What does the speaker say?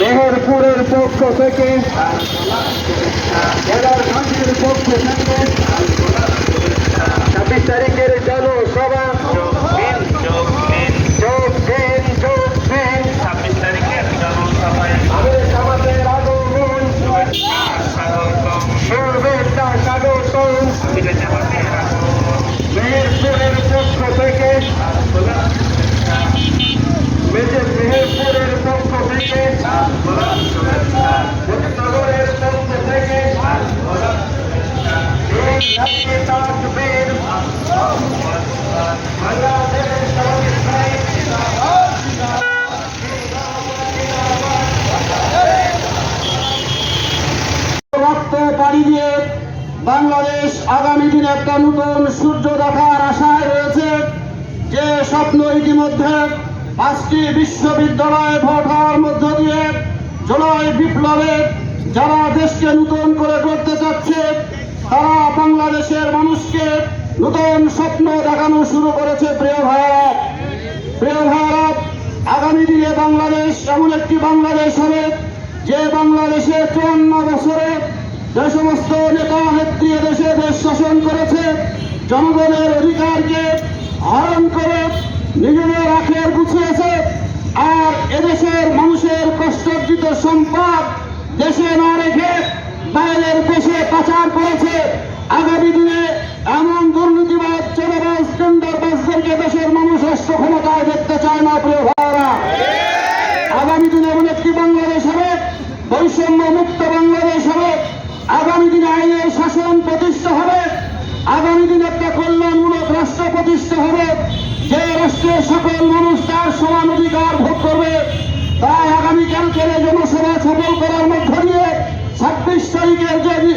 মেহেরপুরের পক্ষ থেকে শুভেচ্ছা কেদারগঞ্জের পক্ষ থেকে শুভেচ্ছা ছাব্বিশ তারিখের জনসভা যোগ দিন যোগ দিন যোগ দিন যোগ দিন ছাব্বিশ তারিখের জনসভায় আমির জামাতের আগমন শুভেচ্ছা স্বাগতম শুভেচ্ছা স্বাগত আমিরে জামাতের আগমন মেহেরপুরের পক্ষ থেকে লাল গোলাপ শুভেচ্ছা মেজর মেহেরপুরের পক্ষ থেকে লাল গোলাপ শুভেচ্ছা মুজিবনগরের পক্ষ থেকে লাল গোলাপ শুভেচ্ছা এই জাতীয় তাকবীর বাংলাদেশের সংবিধান রক্ত পাড়ি দিয়ে বাংলাদেশ আগামী দিনে একটা নতুন সূর্য দেখার আশায় রয়েছে। যে স্বপ্ন ইতিমধ্যে পাঁচটি বিশ্ববিদ্যালয়ে ভোট হওয়ার মধ্য দিয়ে জুলাই বিপ্লবে যারা দেশকে নতুন করে গড়তে চাচ্ছে তারা বাংলাদেশের মানুষকে নতুন স্বপ্ন দেখানো শুরু করেছে প্রিয় ভারত প্রিয় ভারত আগামী দিনে বাংলাদেশ এমন একটি বাংলাদেশ হবে যে বাংলাদেশে চুয়ান্ন বছরে যে সমস্ত নেতা নেত্রী দেশে দেশ শাসন করেছে, জনগণের অধিকারকে হরণ করে নিজেদের আখের গুছিয়েছে, আর এদেশের মানুষের কষ্টার্জিত সম্পদ দেশে না রেখে বাইরের দেশে পাচার করেছে আগামী দিনে এমন দুর্নীতিবাদ চোরাবাজ টেন্ডারবাজদেরকে দেশের মানুষ রাষ্ট্র ক্ষমতায় দেখতে চায় না, প্রিয় ভাইরা আগামী দিনে এমন একটি বাংলাদেশ হবে বৈষম্য মুক্ত বাংলাদেশ হবে। আগামী দিনে আইনের শাসন প্রতিষ্ঠা হবে। আগামী দিনে একটা কল্যাণমূলক রাষ্ট্র প্রতিষ্ঠা হবে, যে রাষ্ট্রের সকল মানুষ তার সমান অধিকার ভোগ করবে। তাই আগামীকালকের জনসভা সফল করার মধ্য দিয়ে ছাব্বিশ তারিখের যে আগামী